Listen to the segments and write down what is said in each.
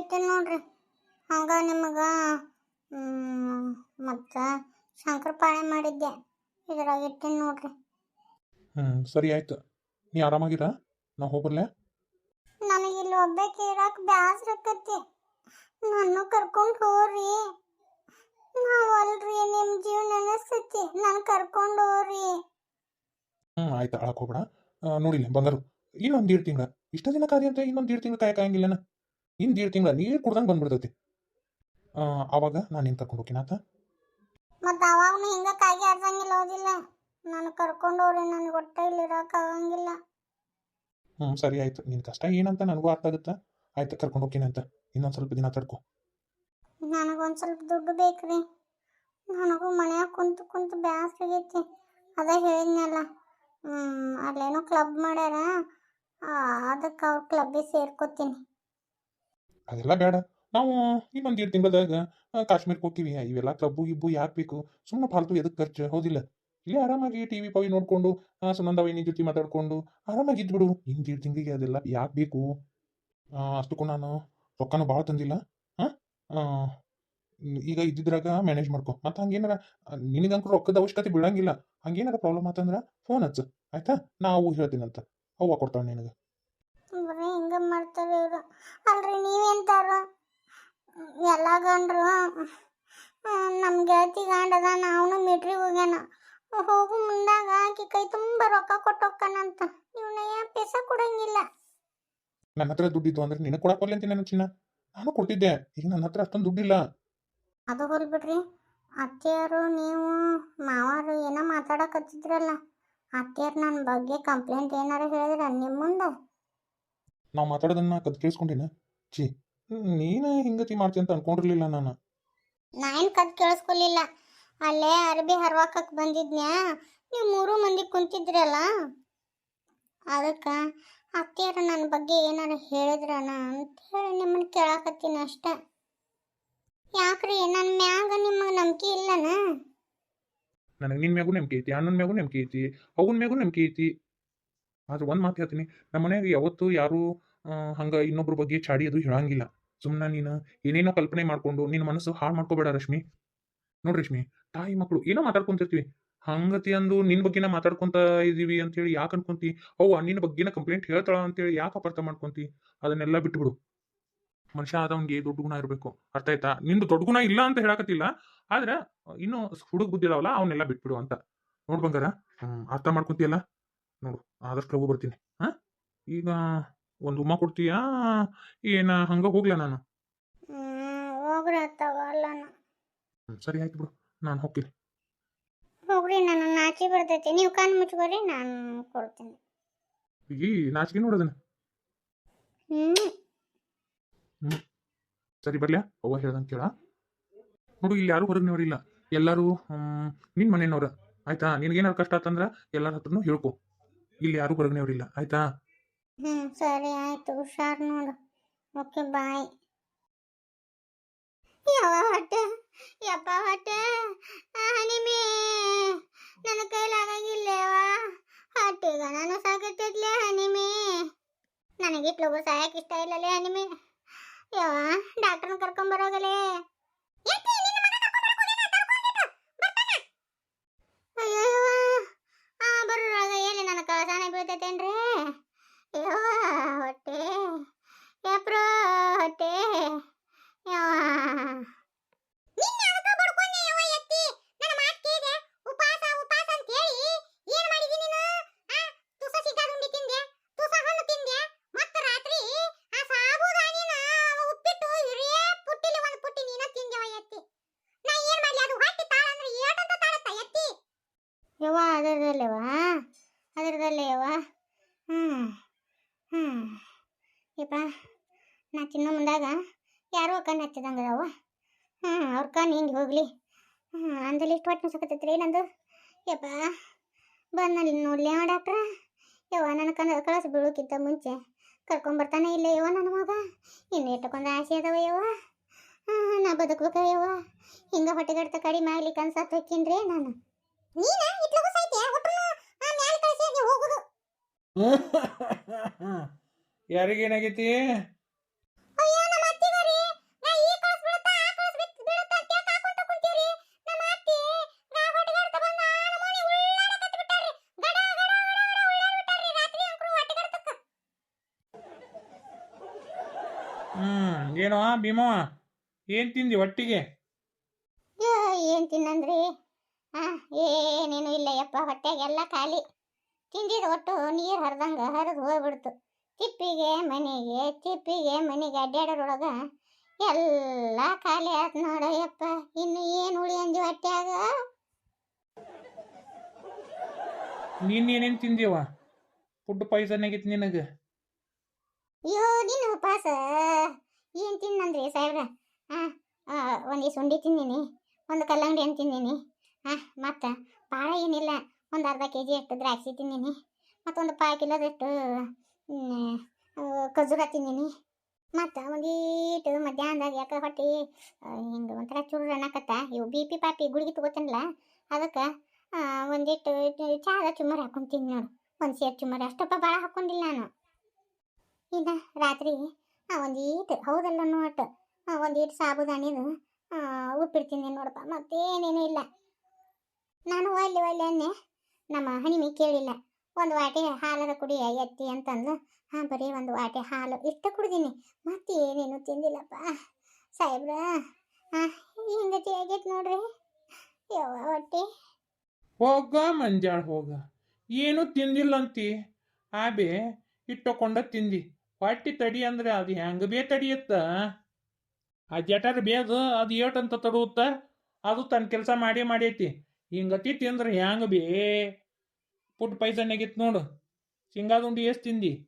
ಇಟ್ಟೇನಿ ನೋಡ್ರಿ. ಹಂಗೆ ನಿಮಗೆ ಮತ್ತು ಶಂಕರಪಾಳೆ ಮಾಡಿದ್ದೆ. ಇದ್ರಾಗ ಇಟ್ಟೇನೆ ನೋಡ್ರಿ. ಹ್ಞೂ ಸರಿ ಆಯ್ತು. ನೀ ಆರಾಮಾಗಿರ? ನಾ ಹೋಗ್ಬರ್ಲೆ? ನನಗೆ ಇಲ್ಲಿ ಹೋಗ್ಬೇಕು ಇರಕ್ಕೆ ಬ್ಯಾಸ್ರ ನಾನು ನನ್ನ ಕರ್ಕೊಂಡು ಹೋಗ್ರಿ. ನಾವು ಅಲ್ರಿ ನಿಮ್ಮ ಜೀವ ನೆನೆಸ್ತೈತಿ ನಾನು ಕರ್ಕೊಂಡು ಹೋಗ್ರಿ. ಹ್ಞೂ ಆಯ್ತು ಅಳಕ್ಕೆ ಹೋಗ್ಬೇಡ. ನೋಡಿಲ್ಲ ಬಂದರು ಇನ್ನೊಂದು ಎರಡು ತಿಂಗಳ. ಇಷ್ಟ ದಿನ ಕಾರ್ಯ ಅಂತ ಇನ್ನೊಂದು ಎರಡು ತಿಂಗಳು ಕಾಯಕಾಗಿಲ್ಲನ ಎರಡು ತಿಂಗಳ ನೀರು ಕುಡ್ದಂಗೆ ಬಂದ್ಬಿಡ್ತೈತಿ. ಅವಾಗ ನಾನು ನಿನ್ನ ಕರ್ಕೊಂಡು ಹೋಗಿನಾತ ಮತ್ತು ಅವಾಗನು ಹಿಂಗೆ ಕಾಗಿ ಆಡ್ಸಂಗಿಲ್ಲ ಹೋದಿಲ್ಲ ನಾನು ಕರ್ಕೊಂಡು ಹೋಗ್ರಿ ನನಗೆ ಹೊಟ್ಟೆ ಇಲ್ಲಿ ಇರಕ್ಕೆ ಆಗಂಗಿಲ್ಲ. ಹ್ಞೂ ಸರಿ ಆಯ್ತು. ನಿನ್ನ ಕಷ್ಟ ಏನಂತ ನನಗೂ ಅರ್ಥ ಆಗುತ್ತಾ. ಆಯ್ತು ಕರ್ಕೊಂಡು ಹೋಗ್ತೀನಿ ಅಂತ. ಇನ್ನೊಂದು ಸ್ವಲ್ಪ ದಿನ ತಡ್ಕೊ. ನನಗೊಂದು ಸ್ವಲ್ಪ ದುಡ್ಡು ಬೇಕ್ರಿ. ನನಗೂ ಮನ್ಯಾಗ ಕುಂತು ಕುಂತು ಬ್ಯಾಸ್ರ ಆಗೈತಿ. ಅದೇ ಹೇಳಿದ್ನಲ್ಲ ಅಲ್ಲೇನೋ ಕ್ಲಬ್ ಮಾಡ್ಯಾರ. ಅದಕ್ಕೆ ಅವ್ರ ಕ್ಲಬ್ಬಿಗೆ ಸೇರ್ಕೋತೀನಿ. ಅದೆಲ್ಲ ಬೇಡ. ನಾವು ಇನ್ನೊಂದು ಎರಡು ತಿಂಗಳದಾಗ ಕಾಶ್ಮೀರಕ್ಕೆ ಹೋಗ್ತೀವಿ. ಇವೆಲ್ಲ ಕ್ಲಬ್ಬು ಇಬ್ಬು ಯಾಕೆ ಬೇಕು? ಸುಮ್ಮನೆ ಫಾಲ್ತು ಎದಕ್ಕೆ ಖರ್ಚು? ಹೌದಿಲ್ಲ. ಇಲ್ಲಿ ಆರಾಮಾಗಿ ಟಿ ವಿ ಪವಿ ನೋಡಿಕೊಂಡು ಸುನಂದ ವೈನಿ ಜೊತೆ ಮಾತಾಡ್ಕೊಂಡು ಆರಾಮಾಗಿ ಇದ್ಬಿಡು. ಇನ್ನು ಎರಡು ತಿಂಗಳಿಗೆ ಅದೆಲ್ಲ ಯಾಕೆ ಬೇಕು? ಅಷ್ಟಕ್ಕೂ ನಾನು ರೊಕ್ಕನೂ ಭಾಳ ತಂದಿಲ್ಲ. ಹಾಂ ಈಗ ಇದ್ದಿದ್ರಾಗ ಮ್ಯಾನೇಜ್ ಮಾಡ್ಕೊ. ಮತ್ತು ಹಂಗೇನಾರ ನಿನಗಂಕರು ರೊಕ್ಕದ ಅವಶ್ಯಕತೆ ಬಿಡಂಗಿಲ್ಲ ಹಂಗೇನಾರ ಪ್ರಾಬ್ಲಮ್ ಆತಂದ್ರೆ ಫೋನ್ ಹಚ್ಚು. ಆಯ್ತಾ? ನಾವು ಹೇಳ್ತೀನಂತ. ಅವ್ವ ಕೊಡ್ತಾಳೆ ನಿನಗೆ. ಮಾಡ್ತಾರೆ ಇವರು ಅಲ್ರಿ ನೀವೆಂತಾರ ಎಲ್ಲ ಗಂಡ್ರು ನಮ್ಮ ಗೆಳತಿ ಗಂಡದ ನಾವು ಮೀಟ್ರಿಗೆ ಹೋಗ್ಯಾನ ಹೋಗು ಮುಂದಾಗ ಆಕಿ ಕೈ ತುಂಬ ರೊಕ್ಕ ಕೊಟ್ಟು ಹೋಗ್ತಾನಂತ ಇವನ ಯಾ ಪೈಸ ಕೊಡಂಗಿಲ್ಲ ನನ್ನ ಹತ್ರ ದುಡ್ಡಿದ್ದು ಅಂದ್ರೆ ನಿನಗೆ ಕೊಡಕ್ಕೆ ಅಂತೀನಿ ನನ್ನ ಚಿನ್ನ. ನಾನು ಕೊಡ್ತಿದ್ದೆ. ಈಗ ನನ್ನ ಹತ್ರ ಅಷ್ಟೊಂದು ದುಡ್ಡಿಲ್ಲ. ಅದು ಹೋಲ್ಬಿಡ್ರಿ ಅತ್ತೆಯರು ನೀವು ಮಾವರು ಏನೋ ಮಾತಾಡಕತ್ತಿದ್ರಲ್ಲ ಅತ್ತೆಯರು ನನ್ನ ಬಗ್ಗೆ ಕಂಪ್ಲೇಂಟ್ ಏನಾರ ಹೇಳಿದ್ರ ನಿಮ್ಮ ಮುಂದೆ? ನಾವು ಮಾತಾಡೋದನ್ನ ಕದ್ ಕೇಳಿಸ್ಕೊಂಡಿನ? ಛೀ ನೀನು ಹಿಂಗತಿ ಮಾಡ್ತಿ ಅಂತ ಅನ್ಕೊಂಡಿರ್ಲಿಲ್ಲ ನಾನು. ನಾನು ಕದ್ ಕೇಳಿಸ್ಕೊಲಿಲ್ಲ. ಅಲ್ಲೇ ಅರಬಿ ಹರ್ವಾಕಕ್ಕೆ ಬಂದಿದ್ನ್ಯಾ? ನೀವು ಮೂರು ಮಂದಿ ಕುಂತಿದ್ರಲ್ಲ? ಅದಕ್ಕೆ ಅತ್ತೆಯರು ನನ್ನ ಬಗ್ಗೆ ಏನಾರು ಅಂತ ಹೇಳಿ ನಿಮ್ಮನ್ನ ಕೇಳಾಕತ್ತೀನಿ ಅಷ್ಟೆ. ಯಾಕ್ರಿ? ನನ್ನ ಮ್ಯಾಗ ನಿಮಗೆ ನಂಬಿಕೆ ಇಲ್ಲನ? ನನಗೆ ನಿನ್ನ ಮ್ಯಾಗೂ ನಂಬಿಕೆ ಐತಿ, ಅಣ್ಣನ ಮ್ಯಾಗೂ ನಂಬಿಕೆ ಐತಿ ಅವನ ಮ್ಯಾಗೂ ನಂಬಿಕೆ ಐತಿ. ಆದ್ರೆ ಒಂದು ಮಾತು ಹೇಳ್ತೀನಿ ನಮ್ಮ ಮನೆಯಾಗ ಯಾವತ್ತು ಯಾರು ಹಂಗೆ ಇನ್ನೊಬ್ರ ಬಗ್ಗೆ ಚಾಡಿ ಅದು ಹೇಳಂಗಿಲ್ಲ. ಸುಮ್ಮನೆ ನೀನು ಏನೇನೋ ಕಲ್ಪನೆ ಮಾಡ್ಕೊಂಡು ನಿನ್ನ ಮನಸ್ಸು ಹಾಳು ಮಾಡ್ಕೋಬೇಡ ರಶ್ಮಿ. ನೋಡ್ರಿ ರಶ್ಮಿ, ತಾಯಿ ಮಕ್ಕಳು ಏನೋ ಮಾತಾಡ್ಕೊಂತಿರ್ತೀವಿ. ಹಂಗತಿ ಅಂದು ನಿನ್ನ ಬಗ್ಗೆನ ಮಾತಾಡ್ಕೊಂತ ಇದೀವಿ ಅಂತೇಳಿ ಯಾಕೆ ಅನ್ಕೊಂತಿ? ಅವ್ವ ನಿನ್ನ ಬಗ್ಗೆನ ಕಂಪ್ಲೇಂಟ್ ಹೇಳ್ತಾಳ ಅಂತೇಳಿ ಯಾಕೆ ಅಪರ್ಥ ಮಾಡ್ಕೊಂತಿ? ಅದನ್ನೆಲ್ಲ ಬಿಟ್ಬಿಡು. ಮನುಷ್ಯ ಆದವನಿಗೆ ದೊಡ್ಡ ಗುಣ ಇರಬೇಕು. ಅರ್ಥ ಆಯ್ತಾ? ನಿಂದು ದೊಡ್ಡ ಗುಣ ಇಲ್ಲ ಅಂತ ಹೇಳಕತ್ತಿಲ್ಲ. ಆದ್ರೆ ಇನ್ನು ಹುಡುಗ ಬುದ್ಧಿ ಇಲ್ಲವಲ್ಲ ಅವನ್ನೆಲ್ಲ ಬಿಟ್ಬಿಡು ಅಂತ. ನೋಡ್ ಬಂಗಾರ. ಹ್ಮ್ ಅರ್ಥ ಮಾಡ್ಕೊಂತೀಯಲ್ಲ? ನೋಡು ಆದಷ್ಟು ಕ್ಲಬ್ ಬರ್ತೀನಿ. ಹಾ? ಈಗ ಒಂದು ಉಮ್ಮ ಕೊಡ್ತೀಯಾ? ಏನ ಹಂಗ ಹೋಗ್ಲ ನಾನು? ಸರಿ ಆಯ್ತು ಬಿಡು. ನಾನು ಹೋಗ್ತೀನಿ. ಹೋಗ್ರಿ ನಾನು ನಾಚಿ ಬರ್ತೈತಿ. ನೀವು ಕಣ್ಣು ಮುಚ್ಕೋರಿ ನಾನು ಕೊಡ್ತೀನಿ. ಈ ನಾಚಿಕೆ ನೋಡೋದನ್ನ ಹ್ಞೂ ಸರಿ ಬರ್ಲ್ಯಾ ಅವ್ವ ಹೇಳ್ದಂಗೆ ಕೇಳ. ನೋಡು ಇಲ್ಲಿ ಯಾರು ಹೊರಗಿನವ್ರಿಲ್ಲ ಎಲ್ಲರೂ ಹ್ಮ್, ನಿನ್ ಮನೆಯವ್ರ. ಆಯ್ತಾ? ನಿನ್ಗೇನಾರು ಕಷ್ಟ ಆತಂದ್ರ ಎಲ್ಲರ ಹತ್ರನು ಹೇಳ್ಕೊ. ಇಲ್ಲಿ ಯಾರು ಹೊರಗಿನವ್ರಿಲ್ಲ ಆಯ್ತಾ? ಹ್ಮ್ ಸರಿ ಆಯ್ತು. ಹುಷಾರ್ ನೋಡು. Okay bye. ಯಾವ ಹೊಟ್ಟೆ ಯಪ್ಪ ಹೊಟ್ಟೆ ಹನಿಮೆ ನನ್ನ ಕೈಲಾಗಂಗಿಲ್ಲವ ಹೊಟ್ಟೆಗ ನಾನು ಸಾಕತ್ತಿದ್ಲೆ ಹನಿಮೆ? ನನಗಿಟ್ಲಗು ಸಾಯಕ್ಕೆ ಇಷ್ಟ ಇಲ್ಲಲೇ ಹನಿಮೆ. ಯಾವ ಡಾಕ್ಟರ್ನ ಕರ್ಕೊಂಬರೋಗಲೇ ಅಯ್ಯೋ ಆ ಬರೋರಾಗ ಎಲ್ಲಿ ನನ್ನ ಕಳಸಾನೆ ಬೀಳ್ತೈತೇನ್ರಿ ಯವ್ವ ಹೊಟ್ಟೆ ಯಪ್ರೋ ಹೊಟ್ಟೆ ಯವ್ವ ನಿನ್ನ ಅದಕ್ಕ ಬಡ್ಕೊಂಡೆ ಯವ್ವ ಎತ್ತಿ ನನ್ನ ಮಾತ್ ಕೇಳಿದೆ ಉಪವಾಸ ಉಪವಾಸ ಅಂತ ಹೇಳಿ ಏನ್ ಮಾಡಿದಿ ನೀನು ಆ ತುಸ ಸಿಕ್ಕಾದುಂಡಿ ತಿಂದೆ ತುಸ ಹಣ್ಣು ತಿಂದೆ ಮತ್ತ ರಾತ್ರಿ ಆ ಸಾಬುದಾನಿನ ಉಪ್ಪಿಟ್ಟು ಹಿರಿಯ ಪುಟ್ಟಿಲಿ ಒಂದು ಪುಟ್ಟಿ ನೀನ ತಿಂದೆವ ಎತ್ತಿ ನಾ ಏನ್ ಮಾಡ್ಲಿ ಅದು ಹೊಟ್ಟೆ ತಾಳ ಅಂದ್ರೆ ಏಟಂತ ತಾಳತ್ತ ಎತ್ತಿ ಯವ್ವ ಅದರದಲ್ಲವ? ಅದರದಲ್ಲೇವಾ? ಹ್ಞೂ ಹ್ಞೂ ಯಪ್ಪ ನಾ ತಿನ್ನೋ ಮುಂದಾಗ ಯಾರೋ ಕಣ್ಣು ಹಚ್ಚಿದಂಗೆ ಅದಾವ ಹ್ಞೂ ಅವ್ರ ಕಣ್ಣು ಹಿಂಗೆ ಹೋಗಲಿ. ಹ್ಞೂ ಅಂದಲ್ಲಿ ಇಷ್ಟು ಹೊಟ್ಟೆ ರೀ ನಂದು. ಯಪ್ಪ ಬಂದಲ್ಲಿ ನೋಡ್ಲಿ ಅವ ಡಾಕ್ಟ್ರ. ಯವ್ವ ನನ್ನ ಕಣ್ಣು ಕಳಿಸಿ ಬೀಳೋಕ್ಕಿಂತ ಮುಂಚೆ ಕರ್ಕೊಂಬರ್ತಾನೆ ಇಲ್ಲ ಯವ್ವ ನನ್ನ ಮಗ. ಇನ್ನು ಇಟ್ಟಕೊಂದು ಆಸೆ ಅದಾವ ಯವ್ವ. ನಾ ಬದುಕ್ಬೇಕ ಯವ್ವ. ಹಿಂಗೆ ಹೊಟ್ಟೆಗಡ್ತ ಕಡಿಮೆ ಆಗ್ಲಿಕ್ಕೆ ಅನ್ಸತ್ ರೀ ನಾನು ನೀನ ಯಾರಿಗೇನಾಗೈತಿ? ಹ್ಮ್ ಏನೋ ಭೀಮವ ಏನ್ ತಿಂದಿ ಒಟ್ಟಿಗೆ ಏನ್ ತಿನ್ನಂದ್ರಿ? ಏನೇನು ಇಲ್ಲ ಯಪ್ಪ ಹೊಟ್ಟೆಗೆಲ್ಲ ಖಾಲಿ. ತಿಂದಿದ್ದು ಒಟ್ಟು ನೀರು ಹರಿದಂಗೆ ಹರಿದು ಹೋಗ್ಬಿಡ್ತು. ತಿಪ್ಪಿಗೆ ಮನೆಗೆ ತಿಪ್ಪಿಗೆ ಮನೆಗೆ ಅಡ್ಡಾಡೋರೊಳಗ ಎಲ್ಲ ಖಾಲಿ ಆಯ್ತು ನೋಡಯ್ಯಪ್ಪ ಯಪ್ಪ ಇನ್ನು ಏನು ಉಳಿ ಅಂಜು ಹೊಟ್ಯಾಗ ನೀನ್ ಏನೇನ್ ತಿಂದಿವ ಫುಡ್ ಪಾಯ್ಸನ್ ಆಗಿತ್ತು ನಿನಗೆ? ಅಯ್ಯೋ ನೀನು ಉಪವಾಸ ಏನು ತಿನ್ನಂದ್ರಿ ಸಾಹೇಬ್ರ? ಹಾಂ ಒಂದು ಸುಂಡಿ ತಿಂದೀನಿ ಒಂದು ಕಲ್ಲಂಗಡಿ ಹಣ್ಣು ತಿಂದೀನಿ. ಹಾಂ ಮತ್ತು ಭಾಳ ಏನಿಲ್ಲ. ಒಂದು ಅರ್ಧ ಕೆ ಜಿ ಅಷ್ಟು ದ್ರಾಕ್ಷಿ ತಿಂದೀನಿ, ಮತ್ತೊಂದು ಪಾವು ಕಿಲೋದಷ್ಟು ಖಜೂರ ತಿಂದೀನಿ. ಮತ್ತು ಒಂದೀಟು ಮಧ್ಯಾಹ್ನದಾಗ ಯಾಕೆ ಹೊಟ್ಟೆ ಹಿಂಗೆ ಒಂಥರ ಚೂರು ಅನ್ನಕತ್ತ. ಇವು ಬಿ ಪಿ ಪಾಪಿ ಗುಳಿಗೆ ತಗೋತೀನಲ್ಲ, ಅದಕ್ಕೆ ಒಂದಿಟ್ಟು ಚಹದ ಚುಮ್ಮರಿ ಹಾಕೊಂತೀನಿ ನೋಡು. ಒಂದು ಸೇರು ಚುಮ್ಮರಿ ಅಷ್ಟಪ್ಪ ಭಾಳ ಹಾಕೊಂಡಿಲ್ಲ ನಾನು. ಇನ್ನು ರಾತ್ರಿ ಒಂದೀಟು, ಹೌದಲ್ಲ ನೋಟು ಒಂದೀಟು ಸಾಬುದಾನಿದು ಉಪ್ಪಿಡ್ತೀನಿ ನೋಡಪ್ಪ, ಮತ್ತೇನೇನೂ ಇಲ್ಲ. ನಾನು ಒಳ್ಳೆ ಒಳ್ಳೆ ಅನ್ನೆ. ನಮ್ಮ ಹಣಿಮಿ ಕೇಳಿಲ್ಲ. ಒಂದು ವಾಟೆ ಹಾಲದ ಕುಡಿ ಎತ್ತಿ ಅಂತಂದು ಹಾಂ, ಬರೀ ಒಂದು ವಾಟೆ ಹಾಲು ಇಷ್ಟ ಕುಡಿದೀನಿ. ಮತ್ತೆ ಏನೇನು ತಿಂದಿಲ್ಲಪ್ಪ. ಸಾಹೇಬ್ರ ಹಿಂಗತಿ ಆಗೈತೆ ನೋಡ್ರಿ. ಯಾವ ಹೊಟ್ಟೆ. ಹೋಗ ಮಂಜಾಳ, ಹೋಗ. ಏನು ತಿಂದಿಲ್ಲ ಅಂತಿ ಆಬೆ, ಇಟ್ಟುಕೊಂಡ ತಿಂದಿ. ಹೊಟ್ಟಿ ತಡಿ ಅಂದ್ರೆ ಅದು ಹೆಂಗ ಬೇ ತಡಿಯತ್ತ? ಆ ಜಟರ್ ಬೇಗ ಅದು ಏಟಂತ ತಡುತ್ತ ಅದು ತನ್ನ ಕೆಲಸ ಮಾಡಿ ಮಾಡೈತಿ. ಹಿಂಗತಿ ಅಂದ್ರೆ ಹ್ಯಾಂಗ ಬಿ? ಪುಟ್ ಪೈಸನ್ ಆಗಿತ್ತು ನೋಡು ಶೇಂಗಾದುಂಡಿ ಎಷ್ಟು ತಿಂದಿ?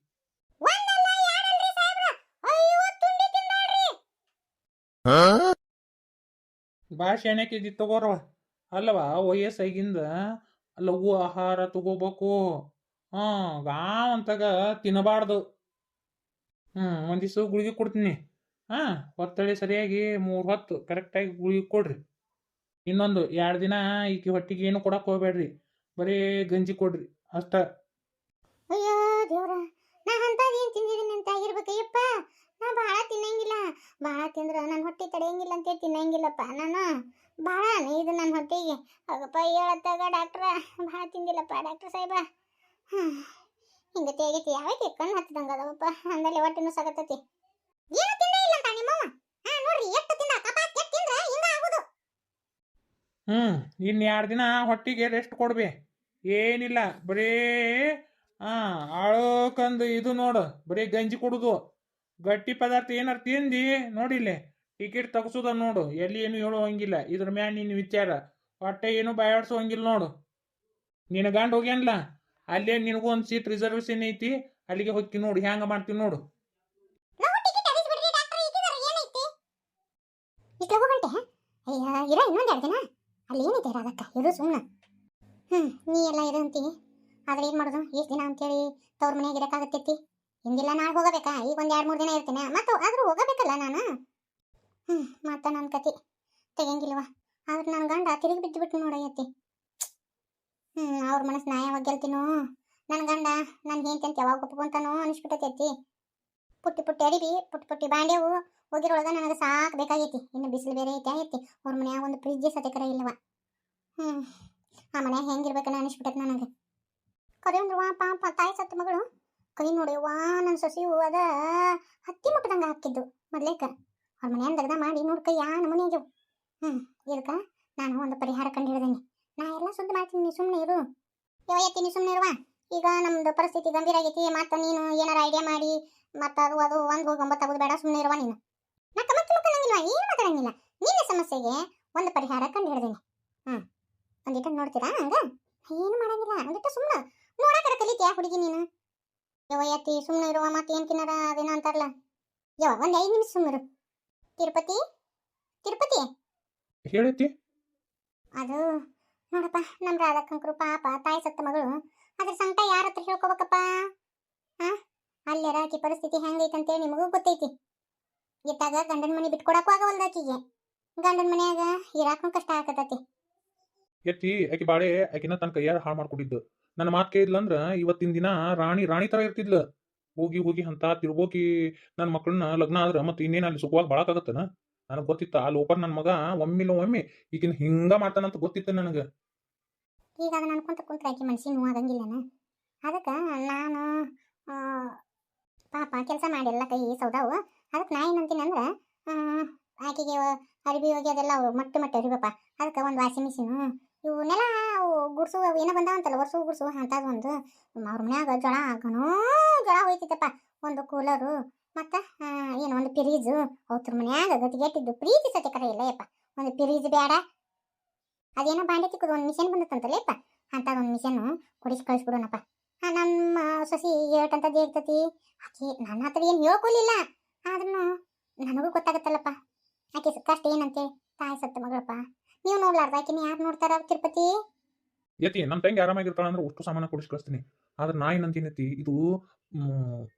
ಭಾಷೆ ಇದ್ದಿ ತಗೋರವ ಅಲ್ಲವಾ, ವಯಸ್ಸಾಗಿಂದ ಲಘು ಆಹಾರ ತಗೋಬೇಕು. ಹಾಂ ಗಾವ್ ಅಂತಾಗ ತಿನ್ನಬಾರ್ದು. ಹ್ಞೂ, ಒಂದು ದಿವ್ಸ ಗುಳಿಗೆ ಕೊಡ್ತೀನಿ. ಹಾಂ, ಹೊತ್ತಳಿ ಸರಿಯಾಗಿ ಮೂರು ಹೊತ್ತು ಕರೆಕ್ಟಾಗಿ ಗುಳಿಗೆ ಕೊಡ್ರಿ. ಇನ್ನೊಂದು ಎರಡು ದಿನ ಈಕಿ ಹೊಟ್ಟಿಗೆ ಏನು ಕೊಡಕ್ಕೆ ಹೋಗ್ಬೇಡ್ರಿ. ಬರೀ ಗಂಜಿ ಕೊಡ್ರಿ. ಅಷ್ಟ. ಅಯ್ಯೋ ದೇವ್ರ, ನಾ ಅಂತಾಗ ಏನು ತಿಂದಿದ್ದೀನಿ ಅಂತ ಆಗಿರ್ಬೇಕಯ್ಯಪ್ಪ ನಾ ಭಾಳ ತಿನ್ನಂಗಿಲ್ಲ. ಭಾಳ ತಿಂದ್ರೆ ನನ್ನ ಹೊಟ್ಟೆ ತಡೆಯಂಗಿಲ್ಲ ಅಂತ ತಿನ್ನಂಗಿಲ್ಲಪ್ಪ ನಾನು. ಭಾಳ ಇದು ನನ್ನ ಹೊಟ್ಟೆಗೆ. ಆಗಪ್ಪ ಹೇಳತ್ತಾಗ ಡಾಕ್ಟ್ರ. ಭಾಳ ತಿಂದಿಲ್ಲಪ್ಪ ಡಾಕ್ಟ್ರ್ ಸಾಹೇಬ. ಹ್ಮ್. ಹಿಂಗತಿ ಆಗೈತಿ. ಯಾವಾಗ ಕಣ್ಣು ಹತ್ತಿದಂಗೆ ಅದವಪ್ಪ. ಅಂದಲ್ಲಿ ಹೊಟ್ಟೆನೂ ಸಾಗತೈತಿ. ಹ್ಞೂ ಇನ್ನು ಎರಡು ದಿನ ಹೊಟ್ಟಿಗೆ ರೆಸ್ಟ್ ಕೊಡ್ಬೇ. ಏನಿಲ್ಲ, ಬರೀ ಹಾಂ ಆಳೋಕಂದು ಇದು ನೋಡು, ಬರೀ ಗಂಜಿ ಕುಡುದು. ಗಟ್ಟಿ ಪದಾರ್ಥ ಏನಾರು ತಿಂದು, ನೋಡಿಲ್ಲೇ ಟಿಕೆಟ್ ತಗಸೋದ ನೋಡು, ಎಲ್ಲಿ ಏನು ಹೇಳೋ ಹಂಗಿಲ್ಲ ಇದ್ರ ಮ್ಯಾಲ ನಿನ್ನ ವಿಚಾರ, ಹೊಟ್ಟೆ ಏನು ಬಾಯಾಡ್ಸೋ ಹಂಗಿಲ್ಲ ನೋಡು. ನಿನ್ನ ಗಂಡ ಹೋಗ್ಯಾನ್ಲ, ಅಲ್ಲೇ ನಿನಗೂ ಒಂದು ಸೀಟ್ ರಿಸರ್ವೇಶನ್ ಐತಿ, ಅಲ್ಲಿಗೆ ಹೋಗಿ ನೋಡು, ಹ್ಯಾಂಗ ಮಾಡ್ತೀವಿ ನೋಡು. ಇರ ದಿನ. ಅಲ್ಲಿ ರಾಧಕ್ಕ ಇದು ಸುಮ್ಮನೆ ಹ್ಞೂ ನೀ ಎಲ್ಲ ಇದು ಅಂತೀನಿ. ಆದ್ರೆ ಏನು ಮಾಡೋದು? ಎಷ್ಟು ದಿನ ಅಂತೇಳಿ ತವ್ರ ಮನೆಯಾಗ ಇರೋಕ್ಕಾಗತ್ತೈತಿ? ಹಿಂದಿಲ್ಲ ನಾಳೆ ಹೋಗಬೇಕಾ? ಈಗ ಒಂದು ಎರಡು, ಮೂರು ದಿನ ಇರ್ತೇನೆ. ಮತ್ತು ಆದರೂ ಹೋಗಬೇಕಲ್ಲ ನಾನು? ಹ್ಞೂ ಮತ್ತೆ ನನ್ನ ಕತಿ. ತೆಗಿಯಂಗಿಲ್ವ? ಆದ್ರೆ ನನ್ನ ಗಂಡ ತಿರುಗಿ ಬಿದ್ದು ಬಿಟ್ಟು ನೋಡಯ್ಯತಿ ಹ್ಞೂ ಅವ್ರ ಮನಸ್ಸು ನಾ ಯಾವಾಗ ಗೆಲ್ತೀನೋ? ನನ್ನ ಗಂಡ ನನ್ನ ಹೆಂಡತಿ ಅಂತ ಯಾವಾಗ ಒಪ್ಕೊಂತಾನೋ ಅನಿಸ್ಬಿಟ್ಟೈತಿ ಪುಟ್ಟಿ ಪುಟ್ಟಿ ಅಡಿಬಿ, ಪುಟ್ಟಿ ಪುಟ್ಟಿ ಬಾಂಡ್ಯವು. ಹೋಗಿರೊಳಗ ನನಗೆ ಸಾಕು ಬೇಕಾಗೈತಿ. ಇನ್ನು ಬಿಸಿಲು ಬೇರೆ ಐತೆ ಐತಿ ಅವ್ರ ಮನ್ಯಾಗ ಒಂದು ಫ್ರಿಜ್ ಸತ್ಯಕರ ಇಲ್ಲವ. ಹ್ಞೂ ಆ ಮನ್ಯಾಗ ಹೆಂಗಿರ್ಬೇಕನ್ನ ಅನಿಸ್ಬಿಟ್ಟೈತೆ ನನಗೆ. ಕರೆಯಂದ್ರವ್ವ ಪಾಪ ತಾಯಿ ಸತ್ತು ಮಗಳು. ಕೈ ನೋಡಿವಾ ನನ್ನ ಸೊಸೆಯು ಅದ ಹತ್ತಿ ಮುಟ್ಟದಂಗೆ ಹಾಕಿದ್ದು ಮೊದ್ಲೇಕ. ಅವ್ರ ಮನ್ಯಾಗ ಮಾಡಿ, ನೋಡಿ ಕೈ ಯಾ ನಮೂನಿ ಆಗ್ಯವು ಹ್ಞೂ ಇದಕ್ಕೆ ನಾನು ಒಂದು ಪರಿಹಾರ ಕಂಡು ಹಿಡ್ದೇನಿ. ನಾ ಎಲ್ಲ ಸುದ್ದಿ ಮಾಡ್ತೀನಿ, ನೀ ಸುಮ್ಮನೆ ಇರು. ಯಾವತ್ತಿ ನೀ ಸುಮ್ಮನೆ ಇರುವ ಈಗ ನಮ್ದು ಪರಿಸ್ಥಿತಿ ಗಂಭೀರ ಆಗೈತಿ, ಮತ್ತು ನೀನು ಏನಾರ ಐಡಿಯಾ ಮಾಡಿ, ಮತ್ತು ಅದು ಅದು ಒಂದು ಹೋಗಿ ಒಂಬತ್ತು ಆಗೋದು ಬೇಡ ಸುಮ್ಮನೆ ಇರುವ ನೀನು. ನಾ ಕಮಕ್ ಏನು ಮಾತಾಡಂಗಿಲ್ಲ? ನಿನ್ನ ಸಮಸ್ಯೆಗೆ ಒಂದು ಪರಿಹಾರ ಕಂಡು ಹಿಡ್ದೇನಿ. ಹ್ಞೂ ಒಂದಿಟ್ಟು ನೋಡ್ತೀರಾ ಹಂಗ? ಏನು ಮಾಡಂಗಿಲ್ಲ. ಒಂದಿಟ್ಟು ಸುಮ್ಮನೆ ನೋಡಕರ ಕಲಿತೀಯಾ ಹುಡುಗಿ ನೀನು? ಯವ್ವ ಯತ್ತಿ ಸುಮ್ಮನೆ ಇರುವ ಮತ್ತೆ ಏನು ತಿನ್ನರ ಅದೇನೋ ಅಂತಾರಲ್ಲ. ಯವ ಒಂದು ಐದು ನಿಮಿಷ ಸುಮ್ಮರು ತಿರುಪತಿ? ತಿರುಪತಿ? ಹೇಳೈತಿ. ಅದು ನೋಡಪ್ಪ ನಮ್ಮ ರಾಧಕ್ಕಂಕರು ಪಾಪ ತಾಯಿ ಸತ್ತ ಮಗಳು. ಅದ್ರ ಸಂಕಟ ಯಾರ ಹತ್ರ ಹೇಳ್ಕೋಬೇಕಪ್ಪ? ಹಾ ಅಲ್ಲಿ ಆಕಿ ಪರಿಸ್ಥಿತಿ ಹೆಂಗೈತೆ ಅಂತೇಳಿ ನಿಮಗೂ ಗೊತ್ತೈತಿ. ಇತ್ತಾಗ ಗಂಡನ ಮನೆ ಬಿಟ್ಕೊಡಕ್ಕೂ ಆಗವಲ್ದ ಆಕಿಗೆ. ಗಂಡನ ಮನೆಯಾಗ ಇರಾಕೂ ಕಷ್ಟ ಆಗತೈತಿ ಎತ್ತಿ ಆಕಿ ಬಾಳೆ ಆಕಿನ ತನ್ನ ಕೈಯಾರ ಹಾಳು ಮಾಡ್ಕೊಂಡಿದ್ದು. ನನ್ನ ಮಾತು ಕೇಳಿದ್ಲಂದ್ರ ಇವತ್ತಿನ ದಿನ ರಾಣಿ ರಾಣಿ ತರ ಇರ್ತಿದ್ಲು. ಹೋಗಿ ಹೋಗಿ ಅಂತ ತಿರ್ಗೋಕಿ ನನ್ನ ಮಕ್ಕಳನ್ನ ಲಗ್ನ ಆದ್ರ ಮತ್ತೆ ಇನ್ನೇನು ಅಲ್ಲಿ ಸುಖವಾಗಿ ಬಾಳಕಾಗತ್ತನ? ನನಗೆ ಗೊತ್ತಿತ್ತ ಆ ಲೋಪರ್ ನನ್ನ ಮಗ ಒಮ್ಮಿಲ್ಲ ಒಮ್ಮೆ ಈಗಿನ ಹಿಂಗ ಮಾಡ್ತಾನಂತ ಗೊತ್ತಿತ್ತು ನನಗೆ. ಈಗ ಅದನ್ನ ಅನ್ಕೊಂತ ಕುಂತ್ರ ಆಕಿ ಮನ್ಸಿಗೆ ನೋವಾಗಂಗಿಲ್ಲನ ಅದಕ್ಕೆ ನಾನು ಪಾಪ ಕೆಲಸ ಮಾಡಿ ಎಲ್ಲ ಕೈ ಸೌದಾವು. ಅದಕ್ಕೆ ನಾ ಏನಂತೀನಿ ಅಂದ್ರೆ ಆಕೆಗೆ ಅರಿವಿ ಹೋಗಿ ಅದೆಲ್ಲ ಅವು ಮಟ್ಟ ಮಟ್ಟ ಅರಿವಪ್ಪ ಅದಕ್ಕೆ ಒಂದು ವಾಷಿಂಗ್ ಮಿಷಿನು ಇವನ್ನೆಲ್ಲ ಅವು ಗುಡ್ಸು ಅವು ಏನೋ ಬಂದಾವಂತಲ್ಲ, ವರ್ಷು ಗುಡ್ಸು ಅಂಥದ್ದು ಒಂದು. ಅವ್ರ ಮನ್ಯಾಗ ಜಳ ಗನೋ ಜಳ ಹೋಯ್ತಿತ್ತಪ್ಪ. ಒಂದು ಕೂಲರು, ಮತ್ತು ಏನು ಒಂದು ಪಿರೀಜು ಅವ್ರ ಮನ್ಯಾಗ ಗತಿಗೆಟ್ಟಿದ್ದು ಪ್ರೀತಿ ಸತಿ ಕರೆ ಇಲ್ಲ ಯಪ್ಪ. ಒಂದು ಪಿರೀಜ್ ಬೇಡ ಅದೇನೋ ಬಾಂಡೆ ತಿಕ್ಕದು, ಒಂದು ಮಿಷನ್ ಬಂದತ್ತಂತಲ್ಲಪ್ಪ ಅಂಥದ್ದೊಂದು ಮಿಷನ್ನು ಕೊಡಿಸಿ ಕಳಿಸ್ಬಿಡೋಣಪ್ಪ. ನಮ್ಮ ಸೊಸಿ ಏಟಂತದ್ದು ಹೇಳ್ತತಿ ಆಕೆ ನನ್ನ ಹತ್ರ ಏನು ಹೇಳ್ಕೊಲಿಲ್ಲ. ಆದ್ರೂ ನನಗೂ ಗೊತ್ತಾಗತ್ತಲ್ಲಪ್ಪ. ಆಕೆ ಕಷ್ಟ ಏನಂತೆ? ತಾಯಿ ಸತ್ತ ಮಗಳಪ್ಪ. ನೀವು ನೋಡ್ಲಾರ್ದ? ಆಕಿನ ಯಾರು ನೋಡ್ತಾರ ತಿರುಪತಿ? ಯತಿ ನಮ್ಮ ತಂಗಿ ಆರಾಮಾಗಿರ್ತಾಳ ಅಂದ್ರೆ ಅಷ್ಟು ಸಾಮಾನ ಕೊಡಿಸಿ ಕಳಿಸ್ತೀನಿ. ಆದ್ರೆ ನಾ ಏನಂತೀನತಿ ಇದು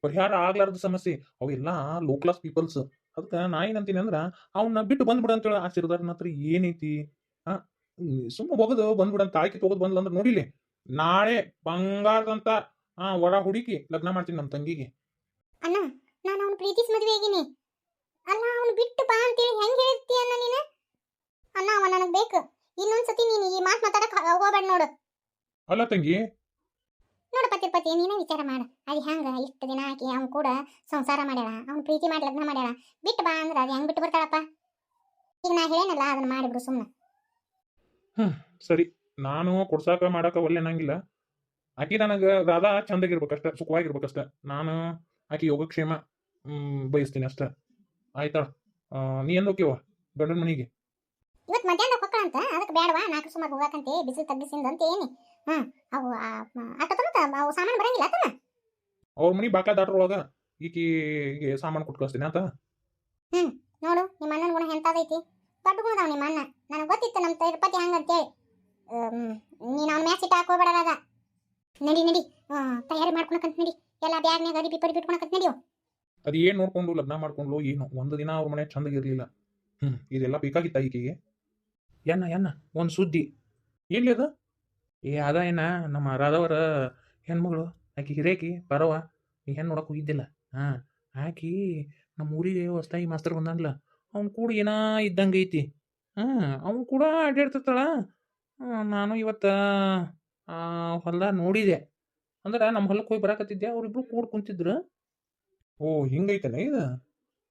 ಪರಿಹಾರ ಆಗ್ಲಾರ್ದ ಸಮಸ್ಯೆ. ಅವೆಲ್ಲ ಲೋ ಕ್ಲಾಸ್ ಪೀಪಲ್ಸ್ ಅದಕ್ಕೆ ನಾ ಏನಂತೀನಿ ಅಂದ್ರೆ ಅವನ್ನ ಬಿಟ್ಟು ಬಂದ್ಬಿಡ ಅಂತೇಳಿ ಆಶೀರ್ವಾದ ಹತ್ರ ಏನೈತಿ? ಹಾ ಸುಮ್ಮನೆ ಹೋಗೋದು ಬಂದ್ಬಿಡ ಅಂತ ತಾಯ್ಕಿ ತಗೋದು ಬಂದ್ಲ ಅಂದ್ರೆ ನೋಡಿಲಿ. ನಾಳೆ ಬಂಗಾರದಂತ ಆ ವರ ಹುಡುಕಿ ಲಗ್ನ ಮಾಡ್ತೀನಿ ನಮ್ಮ ತಂಗಿಗೆ. ಅಣ್ಣ ಅವನು ಪ್ರೀತಿಸ್ ಮದುವೆ ಆಗಿನಿ. ಅಲ್ಲ ಅವನು ಬಿಟ್ಟು ಬಾ ಅಂತೇಳಿ ಹೆಂಗೆ ಹೇಳ್ತೀಯ ಅಣ್ಣ ನೀನು? ಅಣ್ಣ ಅವ ನನಗೆ ಬೇಕು. ಇನ್ನೊಂದ್ಸತಿ ನೀನು ಈ ಮಾತು ಮಾತಾಡಕ್ ಹೋಗ್ಬೇಡ ನೋಡು. ಅಲ್ಲ ತಂಗಿ. ನೋಡಪ್ಪ ತಿರುಪತಿ ನೀನೇ ವಿಚಾರ ಮಾಡ. ಅದು ಹೆಂಗ? ಇಷ್ಟು ದಿನ ಆಕಿ ಅವ್ನು ಕೂಡ ಸಂಸಾರ ಮಾಡ್ಯಾಳ. ಅವ್ನು ಪ್ರೀತಿ ಮಾಡಿ ಲಗ್ನ ಮಾಡ್ಯಾಳ. ಬಿಟ್ಟು ಬಾ ಅಂದ್ರೆ ಅದು ಹೆಂಗ್ ಬಿಟ್ಟು ಬರ್ತಾಳಪ್ಪ? ಈಗ ನಾ ಹೇಳೇನಲ್ಲ ಅದನ್ನ ಮಾಡಿಬಿಡು ಸುಮ್ಮನೆ ಸರಿ. ನಾನು ಕೊಡ್ಸಾಕ ಮಾಡಾಕ ಒಲ್ಲೆ ಅನ್ನಂಗಿಲ್ಲ. ಆಕಿ ನನಗೆ ರಾಧಾ ಚಂದಾಗಿರ್ಬೇಕಷ್ಟ ಸುಖವಾಗಿರ್ಬೇಕಷ್ಟ. ನಾನು ಆಕಿ ಯೋಗಕ್ಷೇಮ ಹ್ಮ್, ಬಯಸ್ತೀನಿ ಅಷ್ಟ. ಆಯ್ತಾ? ನೀ ಎಂದು ಹೋಗ್ಯವ ಗಂಡನ ಮನೆಗೆ? ಇವತ್ತು ಮಧ್ಯಾಹ್ನ ಹೊಕ್ಕಳ ಅಂತ? ಅದಕ್ಕೆ ಬೇಡವಾ? ನಾಲ್ಕು ಸುಮಾರು ಹೋಗಕಂತೆ ಬಿಸಿಲು ತಗ್ಗಿಸಿಂದ ಅಂತ ಏನಿ ಹ್ಮ್ ಅವು ಆಟೋ ತಮ್ಮ ಅವು ಸಾಮಾನು ಬರಂಗಿಲ್ಲ ಆತನ? ಅವ್ರ ಮನೆ ಬಾಕ ದಾಟ್ರೊಳಗ ಈಕಿಗೆ ಸಾಮಾನು ಕೊಟ್ಟು ಕಳಿಸ್ತೀನಿ ಹ್ಞೂ ನೋಡು ನಿಮ್ಮ ಅಣ್ಣನ ಗುಣ ಎಂತಾದೈತಿ ದೊಡ್ಡ ಗುಣದವ ನಿಮ್ಮ ಅಣ್ಣ. ನನಗೆ ಗೊತ್ತಿತ್ತು ನಮ್ಮ ತಿರುಪತಿ ಹಂಗಂತೇಳಿ ನೀನು ಅವ್ನ ಮ್ಯಾಚ್ ಇಟ್ಟು ಹಾಕೋಬೇಡದ ನಡಿ ನಡಿ. ಆ, ತಯಾರಿ ಮಾಡ್ಕೊಳಕಂತ ನಡಿ. ಎಲ್ಲ ಬ್ಯಾಗ್ನಾಗ ಅಡಿ ಬಿಪ್ಪಡಿ ಬಿಟ್ಕೊಳಕಂತ ನಡಿಯೋ ಅದು ಏನು ನೋಡ್ಕೊಂಡು ಲಗ್ನ ಮಾಡ್ಕೊಂಡು ಏನು? ಒಂದು ದಿನ ಅವ್ರ ಮನೆ ಚಂದಗಿರ್ಲಿಲ್ಲ ಹ್ಮ್ ಇದೆಲ್ಲ ಬೇಕಾಗಿತ್ತ ಈಕೆಗೆ? ಏನ ಏನ ಒಂದು ಸುದ್ದಿ. ಎಲ್ಲಿ ಅದ? ಏ ಅದ ಏನ ನಮ್ಮ ರಾಧವರ ಹೆಣ್ಮಗಳು ಆಕಿ ಹಿರೇಕಿ ಬರವ ಈ ಹೆಣ್ಣು ನೋಡಕ್ ಹೋಗಿದ್ದಿಲ್ಲ? ಹಾ ಆಕಿ ನಮ್ಮ ಊರಿಗೆ ಹೊಸ್ತಾಯಿ ಮಾಸ್ತರ್ ಬಂದಲ್ಲ ಅವ್ನು ಕೂಡ ಏನಾ ಇದ್ದಂಗೆ ಐತಿ? ಹಾ ಅವ್ನು ಕೂಡ ಅಡ್ಡಾಡ್ತಿರ್ತಾಳ ನಾನು ಇವತ್ತ ಹೊಲ್ದಾಗ ನೋಡಿದೆ. ಅಂದ್ರೆ ನಮ್ಮ ಹೊಲಕ್ಕೆ ಹೋಗಿ ಬರಾಕತ್ತಿದ್ದೆ ಅವ್ರಿಬ್ರು ಕೂಡ ಕುಂತಿದ್ರು. ಓ ಹಿಂಗೈತನ ಇದು?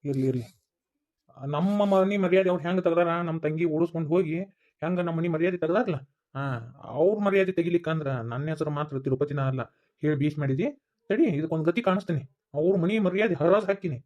ಇರ್ಲಿ ಇರ್ಲಿ. ನಮ್ಮ ಮನೆ ಮರ್ಯಾದೆ ಅವ್ರು ಹೆಂಗೆ ತೆಗ್ದಾರ? ನಮ್ಮ ತಂಗಿ ಓಡಿಸ್ಕೊಂಡು ಹೋಗಿ ಹೆಂಗೆ ನಮ್ಮ ಮನೆ ಮರ್ಯಾದೆ ತೆಗ್ದಾರಲ್ಲ ಹಾಂ, ಅವ್ರ ಮರ್ಯಾದೆ ತೆಗಿಲಿಕ್ಕಂದ್ರ ನನ್ನ ಹೆಸರು ಮಾತ್ರ ತಿರುಪತಿನ ಅಲ್ಲ. ಹೇಳಿ ಬೀಸ್ ಮಾಡಿದಿ? ತಡಿ, ಇದಕ್ಕೊಂದು ಗತಿ ಕಾಣಿಸ್ತೀನಿ. ಅವ್ರ ಮನೆ ಮರ್ಯಾದೆ ಹರಾಜ್ ಹಾಕಿನಿ.